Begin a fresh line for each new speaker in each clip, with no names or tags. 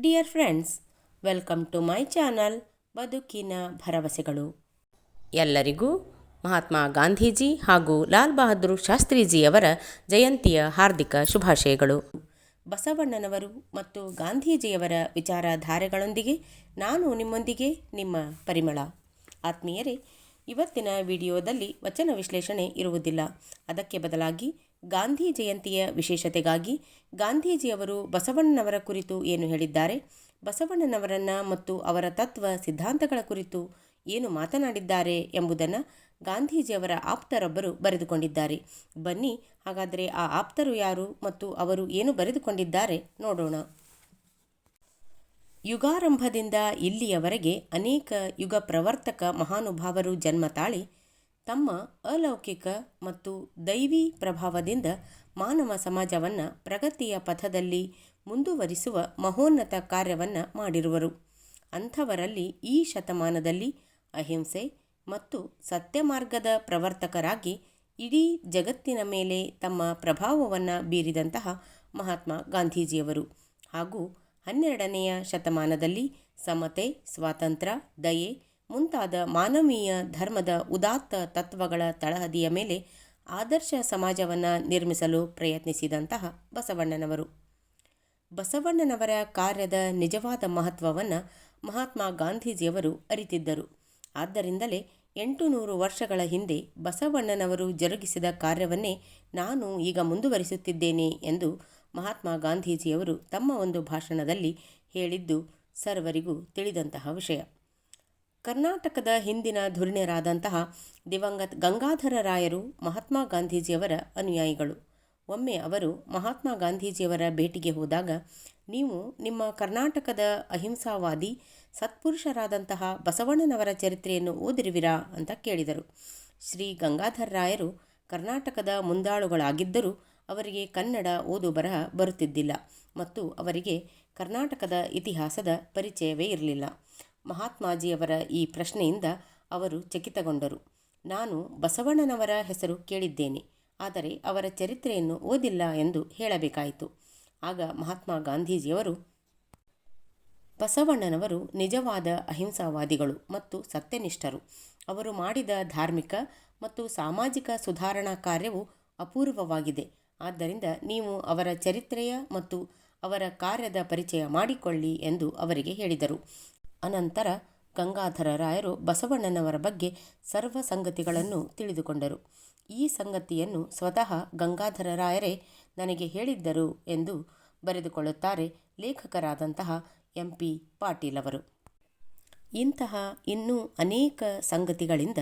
Dear friends welcome to my channel ಬದುಕಿನ ಭರವಸೆಗಳು ಎಲ್ಲರಿಗೂ ಮಹಾತ್ಮ ಗಾಂಧೀಜಿ ಹಾಗೂ ಲಾಲ್ ಬಹದ್ದೂರ್ ಶಾಸ್ತ್ರೀಜಿಯವರ ಜಯಂತಿಯ ಹಾರ್ದಿಕ ಶುಭಾಶಯಗಳು. ಬಸವಣ್ಣನವರು ಮತ್ತು ಗಾಂಧೀಜಿಯವರ ವಿಚಾರಧಾರೆಗಳೊಂದಿಗೆ ನಾನು ನಿಮ್ಮೊಂದಿಗೆ ನಿಮ್ಮ ಪರಿಮಳ. ಆತ್ಮೀಯರೇ ಇವತ್ತಿನ ವಿಡಿಯೋದಲ್ಲಿ ವಚನ ವಿಶ್ಲೇಷಣೆ ಇರುವುದಿಲ್ಲ. ಅದಕ್ಕೆ ಬದಲಾಗಿ ಗಾಂಧಿ ಜಯಂತಿಯ ವಿಶೇಷತೆಗಾಗಿ ಗಾಂಧೀಜಿಯವರು ಬಸವಣ್ಣನವರ ಕುರಿತು ಏನು ಹೇಳಿದ್ದಾರೆ? ಬಸವಣ್ಣನವರನ್ನು ಮತ್ತು ಅವರ ತತ್ವ ಸಿದ್ಧಾಂತಗಳ ಕುರಿತು ಏನು ಮಾತನಾಡಿದ್ದಾರೆ ಎಂಬುದನ್ನು ಗಾಂಧೀಜಿಯವರ ಆಪ್ತರೊಬ್ಬರು ಬರೆದುಕೊಂಡಿದ್ದಾರೆ. ಬನ್ನಿ, ಹಾಗಾದರೆ ಆ ಆಪ್ತರು ಯಾರು ಮತ್ತು ಅವರು ಏನು ಬರೆದುಕೊಂಡಿದ್ದಾರೆ ನೋಡೋಣ. ಯುಗಾರಂಭದಿಂದ ಇಲ್ಲಿಯವರೆಗೆ ಅನೇಕ ಯುಗ ಪ್ರವರ್ತಕ ಮಹಾನುಭಾವರು ಜನ್ಮ ತಾಳಿ ತಮ್ಮ ಅಲೌಕಿಕ ಮತ್ತು ದೈವಿ ಪ್ರಭಾವದಿಂದ ಮಾನವ ಸಮಾಜವನ್ನು ಪ್ರಗತಿಯ ಪಥದಲ್ಲಿ ಮುಂದುವರಿಸುವ ಮಹೋನ್ನತ ಕಾರ್ಯವನ್ನು ಮಾಡಿರುವರು. ಅಂಥವರಲ್ಲಿ ಈ ಶತಮಾನದಲ್ಲಿ ಅಹಿಂಸೆ ಮತ್ತು ಸತ್ಯ ಮಾರ್ಗದ ಪ್ರವರ್ತಕರಾಗಿ ಇಡೀ ಜಗತ್ತಿನ ಮೇಲೆ ತಮ್ಮ ಪ್ರಭಾವವನ್ನು ಬೀರಿದಂತಹ ಮಹಾತ್ಮ ಗಾಂಧೀಜಿಯವರು ಹಾಗೂ ಹನ್ನೆರಡನೆಯ ಶತಮಾನದಲ್ಲಿ ಸಮತೆ, ಸ್ವಾತಂತ್ರ್ಯ, ದಯೆ ಮುಂತಾದ ಮಾನವೀಯ ಧರ್ಮದ ಉದಾತ್ತ ತತ್ವಗಳ ತಳಹದಿಯ ಮೇಲೆ ಆದರ್ಶ ಸಮಾಜವನ್ನು ನಿರ್ಮಿಸಲು ಪ್ರಯತ್ನಿಸಿದಂತಹ ಬಸವಣ್ಣನವರು. ಬಸವಣ್ಣನವರ ಕಾರ್ಯದ ನಿಜವಾದ ಮಹತ್ವವನ್ನು ಮಹಾತ್ಮ ಗಾಂಧೀಜಿಯವರು ಅರಿತಿದ್ದರು. ಆದ್ದರಿಂದಲೇ ಎಂಟು ನೂರು ವರ್ಷಗಳ ಹಿಂದೆ ಬಸವಣ್ಣನವರು ಜರುಗಿಸಿದ ಕಾರ್ಯವನ್ನೇ ನಾನು ಈಗ ಮುಂದುವರಿಸುತ್ತಿದ್ದೇನೆ ಎಂದು ಮಹಾತ್ಮ ಗಾಂಧೀಜಿಯವರು ತಮ್ಮ ಒಂದು ಭಾಷಣದಲ್ಲಿ ಹೇಳಿದ್ದು ಸರ್ವರಿಗೂ ತಿಳಿದಂತಹ ವಿಷಯ. ಕರ್ನಾಟಕದ ಹಿಂದಿನ ಧುರಿಣ್ಯರಾದಂತಹ ದಿವಂಗತ್ ಗಂಗಾಧರ ರಾಯರು ಮಹಾತ್ಮ ಗಾಂಧೀಜಿಯವರ ಅನುಯಾಯಿಗಳು. ಒಮ್ಮೆ ಅವರು ಮಹಾತ್ಮ ಗಾಂಧೀಜಿಯವರ ಭೇಟಿಗೆ ಹೋದಾಗ, ನೀವು ನಿಮ್ಮ ಕರ್ನಾಟಕದ ಅಹಿಂಸಾವಾದಿ, ಸತ್ಪುರುಷರಾದಂತಹ ಬಸವಣ್ಣನವರ ಚರಿತ್ರೆಯನ್ನು ಓದಿರುವಿರಾ? ಅಂತ ಕೇಳಿದರು. ಶ್ರೀ ಗಂಗಾಧರ ರಾಯರು ಕರ್ನಾಟಕದ ಮುಂದಾಳುಗಳಾಗಿದ್ದರೂ ಅವರಿಗೆ ಕನ್ನಡ ಓದು ಬರಹ ಬರುತ್ತಿದ್ದಿಲ್ಲ ಮತ್ತು ಅವರಿಗೆ ಕರ್ನಾಟಕದ ಇತಿಹಾಸದ ಪರಿಚಯವೇ ಇರಲಿಲ್ಲ. ಮಹಾತ್ಮಾಜಿಯವರ ಈ ಪ್ರಶ್ನೆಯಿಂದ ಅವರು ಚಕಿತಗೊಂಡರು. ನಾನು ಬಸವಣ್ಣನವರ ಹೆಸರು ಕೇಳಿದ್ದೇನೆ, ಆದರೆ ಅವರ ಚರಿತ್ರೆಯನ್ನು ಓದಿಲ್ಲ ಎಂದು ಹೇಳಬೇಕಾಯಿತು. ಆಗ ಮಹಾತ್ಮ ಗಾಂಧೀಜಿಯವರು, ಬಸವಣ್ಣನವರು ನಿಜವಾದ ಅಹಿಂಸಾವಾದಿಗಳು ಮತ್ತು ಸತ್ಯನಿಷ್ಠರು. ಅವರು ಮಾಡಿದ ಧಾರ್ಮಿಕ ಮತ್ತು ಸಾಮಾಜಿಕ ಸುಧಾರಣಾ ಕಾರ್ಯವು ಅಪೂರ್ವವಾಗಿದೆ. ಆದ್ದರಿಂದ ನೀವು ಅವರ ಚರಿತ್ರೆಯ ಮತ್ತು ಅವರ ಕಾರ್ಯದ ಪರಿಚಯ ಮಾಡಿಕೊಳ್ಳಿ ಎಂದು ಅವರಿಗೆ ಹೇಳಿದರು. ಅನಂತರ ಗಂಗಾಧರ ರಾಯರು ಬಸವಣ್ಣನವರ ಬಗ್ಗೆ ಸರ್ವ ಸಂಗತಿಗಳನ್ನು ತಿಳಿದುಕೊಂಡರು. ಈ ಸಂಗತಿಯನ್ನು ಸ್ವತಃ ಗಂಗಾಧರ ರಾಯರೇ ನನಗೆ ಹೇಳಿದ್ದರು ಎಂದು ಬರೆದುಕೊಳ್ಳುತ್ತಾರೆ ಲೇಖಕರಾದಂತಹ ಎಂ. ಪಿ. ಪಾಟೀಲ್ ಅವರು. ಇಂತಹ ಇನ್ನೂ ಅನೇಕ ಸಂಗತಿಗಳಿಂದ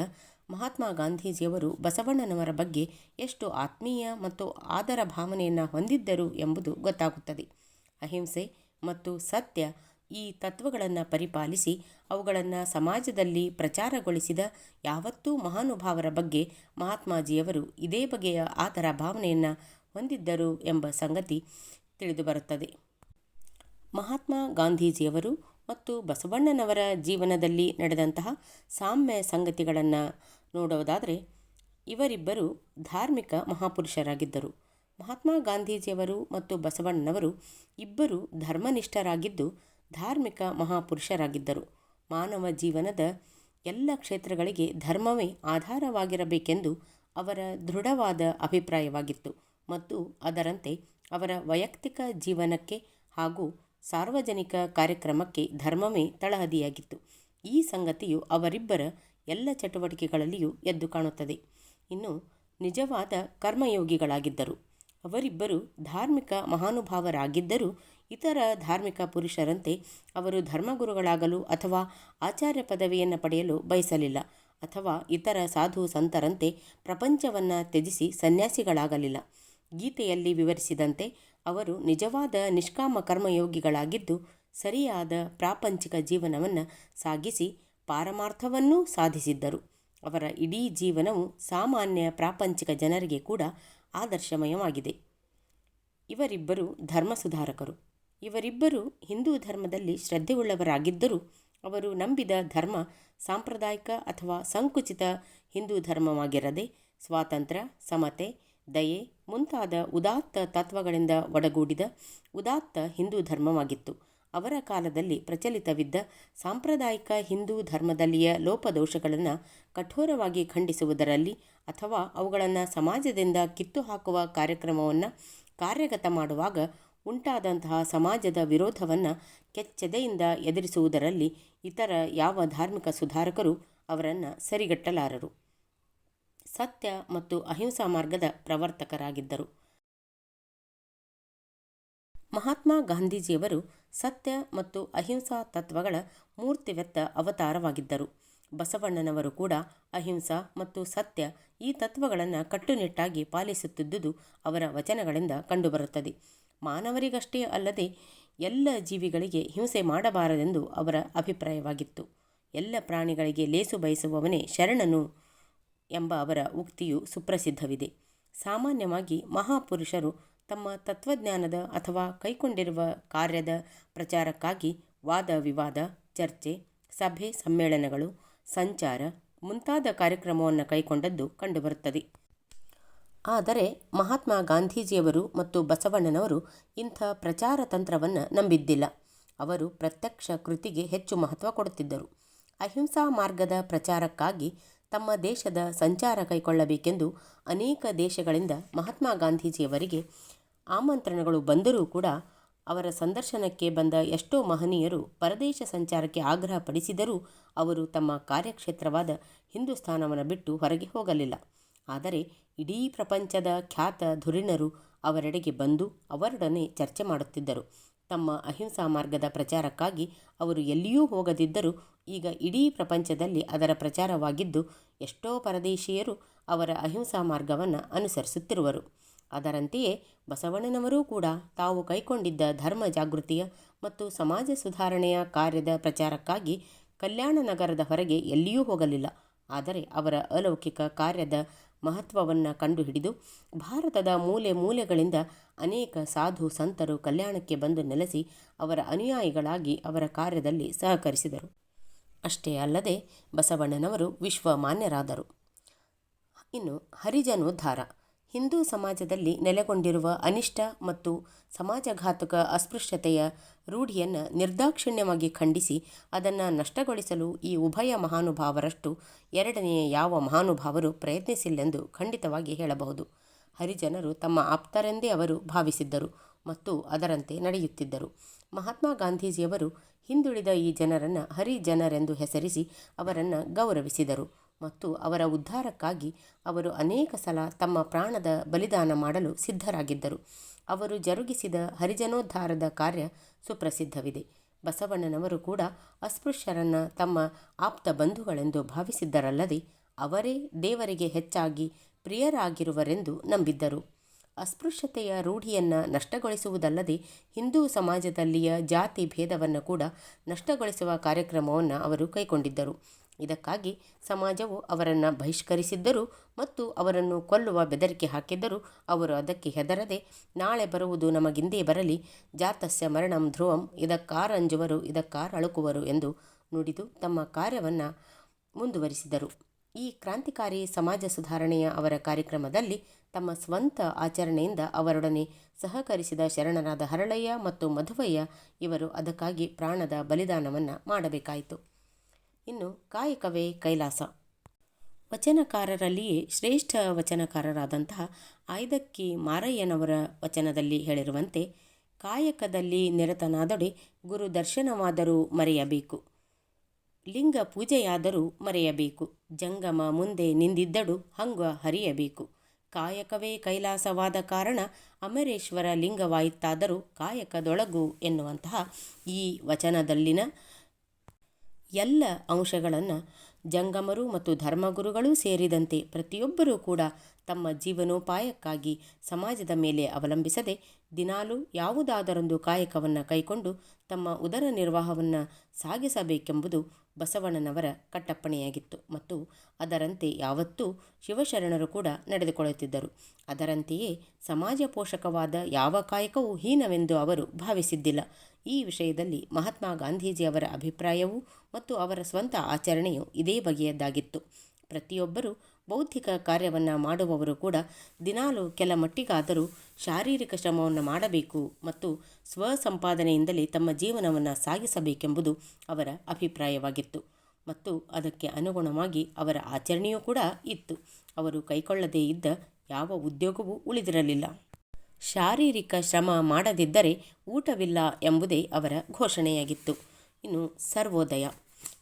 ಮಹಾತ್ಮ ಗಾಂಧೀಜಿಯವರು ಬಸವಣ್ಣನವರ ಬಗ್ಗೆ ಎಷ್ಟು ಆತ್ಮೀಯ ಮತ್ತು ಆದರ ಭಾವನೆಯನ್ನು ಹೊಂದಿದ್ದರು ಎಂಬುದು ಗೊತ್ತಾಗುತ್ತದೆ. ಅಹಿಂಸೆ ಮತ್ತು ಸತ್ಯ ಈ ತತ್ವಗಳನ್ನು ಪರಿಪಾಲಿಸಿ ಅವುಗಳನ್ನು ಸಮಾಜದಲ್ಲಿ ಪ್ರಚಾರಗೊಳಿಸಿದ ಯಾವತ್ತೂ ಮಹಾನುಭಾವರ ಬಗ್ಗೆ ಮಹಾತ್ಮಾಜಿಯವರು ಇದೇ ಬಗೆಯ ಆದರ ಭಾವನೆಯನ್ನು ಹೊಂದಿದ್ದರು ಎಂಬ ಸಂಗತಿ ತಿಳಿದುಬರುತ್ತದೆ ಮಹಾತ್ಮ ಗಾಂಧೀಜಿಯವರು ಮತ್ತು ಬಸವಣ್ಣನವರ ಜೀವನದಲ್ಲಿ ನಡೆದಂತಹ ಸಾಮ್ಯ ಸಂಗತಿಗಳನ್ನು ನೋಡುವುದಾದರೆ ಇವರಿಬ್ಬರು ಧಾರ್ಮಿಕ ಮಹಾಪುರುಷರಾಗಿದ್ದರು. ಮಹಾತ್ಮ ಗಾಂಧೀಜಿಯವರು ಮತ್ತು ಬಸವಣ್ಣನವರು ಇಬ್ಬರು ಧರ್ಮನಿಷ್ಠರಾಗಿದ್ದು ಧಾರ್ಮಿಕ ಮಹಾಪುರುಷರಾಗಿದ್ದರು. ಮಾನವ ಜೀವನದ ಎಲ್ಲ ಕ್ಷೇತ್ರಗಳಿಗೆ ಧರ್ಮವೇ ಆಧಾರವಾಗಿರಬೇಕೆಂದು ಅವರ ದೃಢವಾದ ಅಭಿಪ್ರಾಯವಾಗಿತ್ತು ಮತ್ತು ಅದರಂತೆ ಅವರ ವೈಯಕ್ತಿಕ ಜೀವನಕ್ಕೆ ಹಾಗೂ ಸಾರ್ವಜನಿಕ ಕಾರ್ಯಕ್ರಮಕ್ಕೆ ಧರ್ಮವೇ ತಳಹದಿಯಾಗಿತ್ತು. ಈ ಸಂಗತಿಯು ಅವರಿಬ್ಬರ ಎಲ್ಲ ಚಟುವಟಿಕೆಗಳಲ್ಲಿಯೂ ಎದ್ದು ಕಾಣುತ್ತದೆ. ಇನ್ನು ನಿಜವಾದ ಕರ್ಮಯೋಗಿಗಳಾಗಿದ್ದರು. ಅವರಿಬ್ಬರು ಧಾರ್ಮಿಕ ಮಹಾನುಭಾವರಾಗಿದ್ದರೂ ಇತರ ಧಾರ್ಮಿಕ ಪುರುಷರಂತೆ ಅವರು ಧರ್ಮಗುರುಗಳಾಗಲು ಅಥವಾ ಆಚಾರ್ಯ ಪದವಿಯನ್ನು ಪಡೆಯಲು ಬಯಸಲಿಲ್ಲ ಅಥವಾ ಇತರ ಸಾಧು ಸಂತರಂತೆ ಪ್ರಪಂಚವನ್ನು ತ್ಯಜಿಸಿ ಸನ್ಯಾಸಿಗಳಾಗಲಿಲ್ಲ. ಗೀತೆಯಲ್ಲಿ ವಿವರಿಸಿದಂತೆ, ಅವರು ನಿಜವಾದ ನಿಷ್ಕಾಮ ಕರ್ಮಯೋಗಿಗಳಾಗಿದ್ದು, ಸರಿಯಾದ ಪ್ರಾಪಂಚಿಕ ಜೀವನವನ್ನು ಸಾಗಿಸಿ ಪಾರಮಾರ್ಥವನ್ನೂ ಸಾಧಿಸಿದ್ದರು. ಅವರ ಇಡೀ ಜೀವನವು ಸಾಮಾನ್ಯ ಪ್ರಾಪಂಚಿಕ ಜನರಿಗೆ ಕೂಡ ಆದರ್ಶಮಯವಾಗಿದೆ. ಇವರಿಬ್ಬರು ಧರ್ಮ ಸುಧಾರಕರು. ಇವರಿಬ್ಬರು ಹಿಂದೂ ಧರ್ಮದಲ್ಲಿ ಶ್ರದ್ಧೆಯುಳ್ಳವರಾಗಿದ್ದರೂ, ಅವರು ನಂಬಿದ ಧರ್ಮ ಸಾಂಪ್ರದಾಯಿಕ ಅಥವಾ ಸಂಕುಚಿತ ಹಿಂದೂ ಧರ್ಮವಾಗಿರದೆ, ಸ್ವಾತಂತ್ರ್ಯ, ಸಮತೆ ದಯೆ ಮುಂತಾದ ಉದಾತ್ತ ತತ್ವಗಳಿಂದ ಒಡಗೂಡಿದ ಉದಾತ್ತ ಹಿಂದೂ ಧರ್ಮವಾಗಿತ್ತು. ಅವರ ಕಾಲದಲ್ಲಿ ಪ್ರಚಲಿತವಿದ್ದ ಸಾಂಪ್ರದಾಯಿಕ ಹಿಂದೂ ಧರ್ಮದಲ್ಲಿಯ ಲೋಪದೋಷಗಳನ್ನು ಕಠೋರವಾಗಿ ಖಂಡಿಸುವುದರಲ್ಲಿ ಅಥವಾ ಅವುಗಳನ್ನು ಸಮಾಜದಿಂದ ಕಿತ್ತು ಹಾಕುವ ಕಾರ್ಯಕ್ರಮವನ್ನು ಕಾರ್ಯಗತ ಮಾಡುವಾಗ ಉಂಟಾದಂತಹ ಸಮಾಜದ ವಿರೋಧವನ್ನು ಕೆಚ್ಚೆದೆಯಿಂದ ಎದುರಿಸುವುದರಲ್ಲಿ ಇತರ ಯಾವ ಧಾರ್ಮಿಕ ಸುಧಾರಕರು ಅವರನ್ನು ಸರಿಗಟ್ಟಲಾರರು? ಸತ್ಯ ಮತ್ತು ಅಹಿಂಸಾ ಮಾರ್ಗದ ಪ್ರವರ್ತಕರಾಗಿದ್ದರು. ಮಹಾತ್ಮ ಗಾಂಧೀಜಿಯವರು ಸತ್ಯ ಮತ್ತು ಅಹಿಂಸಾ ತತ್ವಗಳ ಮೂರ್ತಿವೆತ್ತ ಅವತಾರವಾಗಿದ್ದರು. ಬಸವಣ್ಣನವರು ಕೂಡ ಅಹಿಂಸಾ ಮತ್ತು ಸತ್ಯ ಈ ತತ್ವಗಳನ್ನು ಕಟ್ಟುನಿಟ್ಟಾಗಿ ಪಾಲಿಸುತ್ತಿದ್ದುದು ಅವರ ವಚನಗಳಿಂದ ಕಂಡುಬರುತ್ತದೆ. ಮಾನವರಿಗಷ್ಟೇ ಅಲ್ಲದೆ ಎಲ್ಲ ಜೀವಿಗಳಿಗೆ ಹಿಂಸೆ ಮಾಡಬಾರದೆಂದು ಅವರ ಅಭಿಪ್ರಾಯವಾಗಿತ್ತು. ಎಲ್ಲ ಪ್ರಾಣಿಗಳಿಗೆ ಲೇಸು ಬಯಸುವವನೇ ಶರಣನು ಎಂಬ ಅವರ ಉಕ್ತಿಯು ಸುಪ್ರಸಿದ್ಧವಿದೆ. ಸಾಮಾನ್ಯವಾಗಿ ಮಹಾಪುರುಷರು ತಮ್ಮ ತತ್ವಜ್ಞಾನದ ಅಥವಾ ಕೈಕೊಂಡಿರುವ ಕಾರ್ಯದ ಪ್ರಚಾರಕ್ಕಾಗಿ ವಾದ ವಿವಾದ, ಚರ್ಚೆ, ಸಭೆ, ಸಮ್ಮೇಳನಗಳು, ಸಂಚಾರ ಮುಂತಾದ ಕಾರ್ಯಕ್ರಮವನ್ನು ಕೈಕೊಂಡದ್ದು ಕಂಡುಬರುತ್ತದೆ. ಆದರೆ ಮಹಾತ್ಮ ಗಾಂಧೀಜಿಯವರು ಮತ್ತು ಬಸವಣ್ಣನವರು ಇಂಥ ಪ್ರಚಾರ ತಂತ್ರವನ್ನು ನಂಬಿದ್ದಿಲ್ಲ. ಅವರು ಪ್ರತ್ಯಕ್ಷ ಕೃತಿಗೆ ಹೆಚ್ಚು ಮಹತ್ವ ಕೊಡುತ್ತಿದ್ದರು. ಅಹಿಂಸಾ ಮಾರ್ಗದ ಪ್ರಚಾರಕ್ಕಾಗಿ ತಮ್ಮ ದೇಶದ ಸಂಚಾರ ಕೈಗೊಳ್ಳಬೇಕೆಂದು ಅನೇಕ ದೇಶಗಳಿಂದ ಮಹಾತ್ಮ ಗಾಂಧೀಜಿಯವರಿಗೆ ಆಮಂತ್ರಣಗಳು ಬಂದರೂ ಕೂಡ ಅವರ ಸಂದರ್ಶನಕ್ಕೆ ಬಂದ ಎಷ್ಟೋ ಮಹನೀಯರು ಪರದೇಶ ಸಂಚಾರಕ್ಕೆ ಆಗ್ರಹ ಪಡಿಸಿದರೂ ಅವರು ತಮ್ಮ ಕಾರ್ಯಕ್ಷೇತ್ರವಾದ ಹಿಂದೂಸ್ಥಾನವನ್ನು ಬಿಟ್ಟು ಹೊರಗೆ ಹೋಗಲಿಲ್ಲ. ಆದರೆ ಇಡೀ ಪ್ರಪಂಚದ ಖ್ಯಾತ ಧುರೀಣರು ಅವರೆಡೆಗೆ ಬಂದು ಅವರೊಡನೆ ಚರ್ಚೆ ಮಾಡುತ್ತಿದ್ದರು. ತಮ್ಮ ಅಹಿಂಸಾ ಮಾರ್ಗದ ಪ್ರಚಾರಕ್ಕಾಗಿ ಅವರು ಎಲ್ಲಿಯೂ ಹೋಗದಿದ್ದರೂ ಈಗ ಇಡೀ ಪ್ರಪಂಚದಲ್ಲಿ ಅದರ ಪ್ರಚಾರವಾಗಿದ್ದು, ಎಷ್ಟೋ ಪರದೇಶಿಯರು ಅವರ ಅಹಿಂಸಾ ಮಾರ್ಗವನ್ನು ಅನುಸರಿಸುತ್ತಿರುವರು. ಅದರಂತೆಯೇ ಬಸವಣ್ಣನವರೂ ಕೂಡ ತಾವು ಕೈಕೊಂಡಿದ್ದ ಧರ್ಮ ಜಾಗೃತಿಯ ಮತ್ತು ಸಮಾಜ ಸುಧಾರಣೆಯ ಕಾರ್ಯದ ಪ್ರಚಾರಕ್ಕಾಗಿ ಕಲ್ಯಾಣ ನಗರದ ಹೊರಗೆ ಎಲ್ಲಿಯೂ ಹೋಗಲಿಲ್ಲ. ಆದರೆ ಅವರ ಅಲೌಕಿಕ ಕಾರ್ಯದ ಮಹತ್ವವನ್ನು ಕಂಡುಹಿಡಿದು ಭಾರತದ ಮೂಲೆ ಮೂಲೆಗಳಿಂದ ಅನೇಕ ಸಾಧು ಸಂತರು ಕಲ್ಯಾಣಕ್ಕೆ ಬಂದು ನೆಲೆಸಿ ಅವರ ಅನುಯಾಯಿಗಳಾಗಿ ಅವರ ಕಾರ್ಯದಲ್ಲಿ ಸಹಕರಿಸಿದರು. ಅಷ್ಟೇ ಅಲ್ಲದೆ ಬಸವಣ್ಣನವರು ವಿಶ್ವಮಾನ್ಯರಾದರು. ಇನ್ನು ಹರಿಜನೋದ್ಧಾರ. ಹಿಂದೂ ಸಮಾಜದಲ್ಲಿ ನೆಲೆಗೊಂಡಿರುವ ಅನಿಷ್ಟ ಮತ್ತು ಸಮಾಜಘಾತುಕ ಅಸ್ಪೃಶ್ಯತೆಯ ರೂಢಿಯನ್ನು ನಿರ್ದಾಕ್ಷಿಣ್ಯವಾಗಿ ಖಂಡಿಸಿ ಅದನ್ನು ನಷ್ಟಗೊಳಿಸಲು ಈ ಉಭಯ ಮಹಾನುಭಾವರಷ್ಟು ಎರಡನೆಯ ಯಾವ ಮಹಾನುಭಾವರು ಪ್ರಯತ್ನಿಸಿಲ್ಲೆಂದು ಖಂಡಿತವಾಗಿ ಹೇಳಬಹುದು. ಹರಿಜನರು ತಮ್ಮ ಆಪ್ತರೆಂದೇ ಅವರು ಭಾವಿಸಿದ್ದರು ಮತ್ತು ಅದರಂತೆ ನಡೆಯುತ್ತಿದ್ದರು. ಮಹಾತ್ಮ ಗಾಂಧೀಜಿಯವರು ಹಿಂದುಳಿದ ಈ ಜನರನ್ನು ಹರಿಜನರೆಂದು ಹೆಸರಿಸಿ ಅವರನ್ನು ಗೌರವಿಸಿದರು. ಮತ್ತು ಅವರ ಉದ್ಧಾರಕ್ಕಾಗಿ ಅವರು ಅನೇಕ ಸಲ ತಮ್ಮ ಪ್ರಾಣದ ಬಲಿದಾನ ಮಾಡಲು ಸಿದ್ಧರಾಗಿದ್ದರು. ಅವರು ಜರುಗಿಸಿದ ಹರಿಜನೋದ್ಧಾರದ ಕಾರ್ಯ ಸುಪ್ರಸಿದ್ಧವಿದೆ. ಬಸವಣ್ಣನವರು ಕೂಡ ಅಸ್ಪೃಶ್ಯರನ್ನು ತಮ್ಮ ಆಪ್ತ ಬಂಧುಗಳೆಂದು ಭಾವಿಸಿದ್ದರಲ್ಲದೆ ಅವರೇ ದೇವರಿಗೆ ಹೆಚ್ಚಾಗಿ ಪ್ರಿಯರಾಗಿರುವರೆಂದು ನಂಬಿದ್ದರು. ಅಸ್ಪೃಶ್ಯತೆಯ ರೂಢಿಯನ್ನು ನಷ್ಟಗೊಳಿಸುವುದಲ್ಲದೆ ಹಿಂದೂ ಸಮಾಜದಲ್ಲಿಯ ಜಾತಿ ಭೇದವನ್ನು ಕೂಡ ನಷ್ಟಗೊಳಿಸುವ ಕಾರ್ಯಕ್ರಮವನ್ನು ಅವರು ಕೈಗೊಂಡಿದ್ದರು. ಇದಕ್ಕಾಗಿ ಸಮಾಜವು ಅವರನ್ನು ಬಹಿಷ್ಕರಿಸಿದ್ದರು ಮತ್ತು ಅವರನ್ನು ಕೊಲ್ಲುವ ಬೆದರಿಕೆ ಹಾಕಿದ್ದರೂ ಅವರು ಅದಕ್ಕೆ ಹೆದರದೆ, ನಾಳೆ ಬರುವುದು ನಮಗಿಂದೇ ಬರಲಿ, ಜಾತಸ್ಯ ಮರಣಂ ಧ್ರುವಂ ಇದಕ್ಕಾರಂಜುವರು ಇದಕ್ಕಾರಳುಕುವರು ಎಂದು ನುಡಿದು ತಮ್ಮ ಕಾರ್ಯವನ್ನು ಮುಂದುವರಿಸಿದರು. ಈ ಕ್ರಾಂತಿಕಾರಿ ಸಮಾಜ ಸುಧಾರಣೆಯ ಅವರ ಕಾರ್ಯಕ್ರಮದಲ್ಲಿ ತಮ್ಮ ಸ್ವಂತ ಆಚರಣೆಯಿಂದ ಅವರೊಡನೆ ಸಹಕರಿಸಿದ ಶರಣರಾದ ಹರಳಯ್ಯ ಮತ್ತು ಮಧುವಯ್ಯ ಇವರು ಅದಕ್ಕಾಗಿ ಪ್ರಾಣದ ಬಲಿದಾನವನ್ನು ಮಾಡಬೇಕಾಯಿತು. ಇನ್ನು ಕಾಯಕವೇ ಕೈಲಾಸ. ವಚನಕಾರರಲ್ಲಿಯೇ ಶ್ರೇಷ್ಠ ವಚನಕಾರರಾದಂತಹ ಆಯ್ದಕ್ಕಿ ಮಾರಯ್ಯನವರ ವಚನದಲ್ಲಿ ಹೇಳಿರುವಂತೆ, ಕಾಯಕದಲ್ಲಿ ನಿರತನಾದೊಡೆ ಗುರು ದರ್ಶನವಾದರೂ ಮರೆಯಬೇಕು. ಲಿಂಗ ಪೂಜೆಯಾದರೂ ಮರೆಯಬೇಕು. ಜಂಗಮ ಮುಂದೆ ನಿಂದಿದ್ದಡು ಹಂಗ ಹರಿಯಬೇಕು. ಕಾಯಕವೇ ಕೈಲಾಸವಾದ ಕಾರಣ ಅಮರೇಶ್ವರ ಲಿಂಗವಾಯಿತಾದರೂ ಕಾಯಕದೊಳಗು ಎನ್ನುವಂತಹ ಈ ವಚನದಲ್ಲಿನ ಎಲ್ಲ ಅಂಶಗಳನ್ನು ಜಂಗಮರು ಮತ್ತು ಧರ್ಮಗುರುಗಳು ಸೇರಿದಂತೆ ಪ್ರತಿಯೊಬ್ಬರೂ ಕೂಡ ತಮ್ಮ ಜೀವನೋಪಾಯಕ್ಕಾಗಿ ಸಮಾಜದ ಮೇಲೆ ಅವಲಂಬಿಸದೆ ದಿನಾಲೂ ಯಾವುದಾದರೊಂದು ಕಾಯಕವನ್ನು ಕೈಕೊಂಡು ತಮ್ಮ ಉದರ ನಿರ್ವಾಹವನ್ನು ಸಾಗಿಸಬೇಕೆಂಬುದು ಬಸವಣ್ಣನವರ ಕಟ್ಟಪ್ಪಣೆಯಾಗಿತ್ತು. ಮತ್ತು ಅದರಂತೆ ಯಾವತ್ತೂ ಶಿವಶರಣರು ಕೂಡ ನಡೆದುಕೊಳ್ಳುತ್ತಿದ್ದರು. ಅದರಂತೆಯೇ ಸಮಾಜ ಪೋಷಕವಾದ ಯಾವ ಕಾಯಕವೂ ಹೀನವೆಂದು ಅವರು ಭಾವಿಸಿದ್ದಿಲ್ಲ. ಈ ವಿಷಯದಲ್ಲಿ ಮಹಾತ್ಮ ಗಾಂಧೀಜಿಯವರ ಅಭಿಪ್ರಾಯವೂ ಮತ್ತು ಅವರ ಸ್ವಂತ ಆಚರಣೆಯು ಇದೇ ಬಗೆಯದ್ದಾಗಿತ್ತು. ಪ್ರತಿಯೊಬ್ಬರೂ ಬೌದ್ಧಿಕ ಕಾರ್ಯವನ್ನು ಮಾಡುವವರು ಕೂಡ ದಿನಾಲು ಕೆಲ ಮಟ್ಟಿಗಾದರೂ ಶಾರೀರಿಕ ಶ್ರಮವನ್ನು ಮಾಡಬೇಕು ಮತ್ತು ಸ್ವಸಂಪಾದನೆಯಿಂದಲೇ ತಮ್ಮ ಜೀವನವನ್ನು ಸಾಗಿಸಬೇಕೆಂಬುದು ಅವರ ಅಭಿಪ್ರಾಯವಾಗಿತ್ತು. ಮತ್ತು ಅದಕ್ಕೆ ಅನುಗುಣವಾಗಿ ಅವರ ಆಚರಣೆಯೂ ಕೂಡ ಇತ್ತು. ಅವರು ಕೈಕೊಳ್ಳದೇ ಇದ್ದ ಯಾವ ಉದ್ಯೋಗವೂ ಉಳಿದಿರಲಿಲ್ಲ. ಶಾರೀರಿಕ ಶ್ರಮ ಮಾಡದಿದ್ದರೆ ಊಟವಿಲ್ಲ ಎಂಬುದೇ ಅವರ ಘೋಷಣೆಯಾಗಿತ್ತು. ಇನ್ನು ಸರ್ವೋದಯ.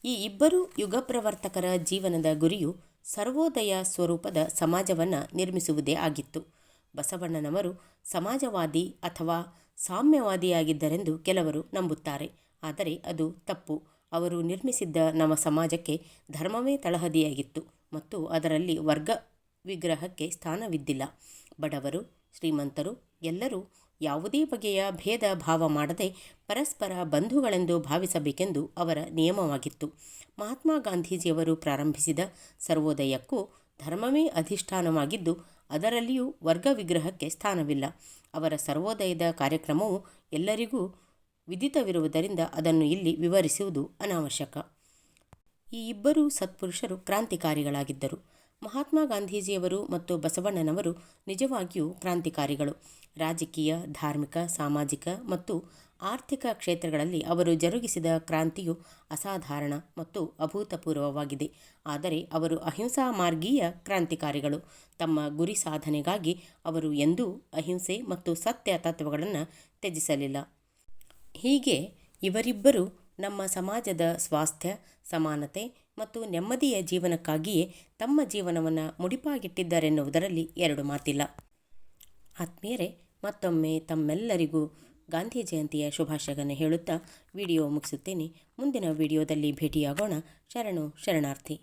ಈ ಇಬ್ಬರು ಯುಗಪ್ರವರ್ತಕರ ಜೀವನದ ಗುರಿಯು ಸರ್ವೋದಯ ಸ್ವರೂಪದ ಸಮಾಜವನ್ನು ನಿರ್ಮಿಸುವುದೇ ಆಗಿತ್ತು. ಬಸವಣ್ಣನವರು ಸಮಾಜವಾದಿ ಅಥವಾ ಸಾಮ್ಯವಾದಿಯಾಗಿದ್ದರೆಂದು ಕೆಲವರು ನಂಬುತ್ತಾರೆ. ಆದರೆ ಅದು ತಪ್ಪು. ಅವರು ನಿರ್ಮಿಸಿದ್ದ ನಮ್ಮ ಸಮಾಜಕ್ಕೆ ಧರ್ಮವೇ ತಳಹದಿಯಾಗಿತ್ತು ಮತ್ತು ಅದರಲ್ಲಿ ವರ್ಗ ವಿಗ್ರಹಕ್ಕೆ ಸ್ಥಾನವಿದ್ದಿಲ್ಲ. ಬಡವರು, ಶ್ರೀಮಂತರು ಎಲ್ಲರೂ ಯಾವುದೇ ಬಗೆಯ ಭೇದ ಭಾವ ಮಾಡದೆ ಪರಸ್ಪರ ಬಂಧುಗಳೆಂದು ಭಾವಿಸಬೇಕೆಂದು ಅವರ ನಿಯಮವಾಗಿತ್ತು. ಮಹಾತ್ಮ ಗಾಂಧೀಜಿಯವರು ಪ್ರಾರಂಭಿಸಿದ ಸರ್ವೋದಯಕ್ಕೂ ಧರ್ಮವೇ ಅಧಿಷ್ಠಾನವಾಗಿದ್ದು, ಅದರಲ್ಲಿಯೂ ವರ್ಗ ವಿಗ್ರಹಕ್ಕೆ ಸ್ಥಾನವಿಲ್ಲ. ಅವರ ಸರ್ವೋದಯದ ಕಾರ್ಯಕ್ರಮವು ಎಲ್ಲರಿಗೂ ವಿದಿತವಿರುವುದರಿಂದ ಅದನ್ನು ಇಲ್ಲಿ ವಿವರಿಸುವುದು ಅನಾವಶ್ಯಕ. ಈ ಇಬ್ಬರೂ ಸತ್ಪುರುಷರು ಕ್ರಾಂತಿಕಾರಿಗಳಾಗಿದ್ದರು. ಮಹಾತ್ಮ ಗಾಂಧೀಜಿಯವರು ಮತ್ತು ಬಸವಣ್ಣನವರು ನಿಜವಾಗಿಯೂ ಕ್ರಾಂತಿಕಾರಿಗಳು. ರಾಜಕೀಯ, ಧಾರ್ಮಿಕ, ಸಾಮಾಜಿಕ ಮತ್ತು ಆರ್ಥಿಕ ಕ್ಷೇತ್ರಗಳಲ್ಲಿ ಅವರು ಜರುಗಿಸಿದ ಕ್ರಾಂತಿಯು ಅಸಾಧಾರಣ ಮತ್ತು ಅಭೂತಪೂರ್ವವಾಗಿದೆ. ಆದರೆ ಅವರು ಅಹಿಂಸಾ ಮಾರ್ಗೀಯ ಕ್ರಾಂತಿಕಾರಿಗಳು. ತಮ್ಮ ಗುರಿ ಸಾಧನೆಗಾಗಿ ಅವರು ಎಂದೂ ಅಹಿಂಸೆ ಮತ್ತು ಸತ್ಯ ತತ್ವಗಳನ್ನು ತ್ಯಜಿಸಲಿಲ್ಲ. ಹೀಗೆ ಇವರಿಬ್ಬರು ನಮ್ಮ ಸಮಾಜದ ಸ್ವಾಸ್ಥ್ಯ, ಸಮಾನತೆ ಮತ್ತು ನೆಮ್ಮದಿಯ ಜೀವನಕ್ಕಾಗಿಯೇ ತಮ್ಮ ಜೀವನವನ್ನು ಮುಡಿಪಾಗಿಟ್ಟಿದ್ದಾರೆನ್ನುವುದರಲ್ಲಿ ಎರಡು ಮಾತಿಲ್ಲ. ಆತ್ಮೀಯರೇ, ಮತ್ತೊಮ್ಮೆ ತಮ್ಮೆಲ್ಲರಿಗೂ ಗಾಂಧಿ ಜಯಂತಿಯ ಶುಭಾಶಯಗಳನ್ನು ಹೇಳುತ್ತಾ ವಿಡಿಯೋ ಮುಗಿಸುತ್ತೇನೆ. ಮುಂದಿನ ವಿಡಿಯೋದಲ್ಲಿ ಭೇಟಿಯಾಗೋಣ. ಶರಣು ಶರಣಾರ್ಥಿ.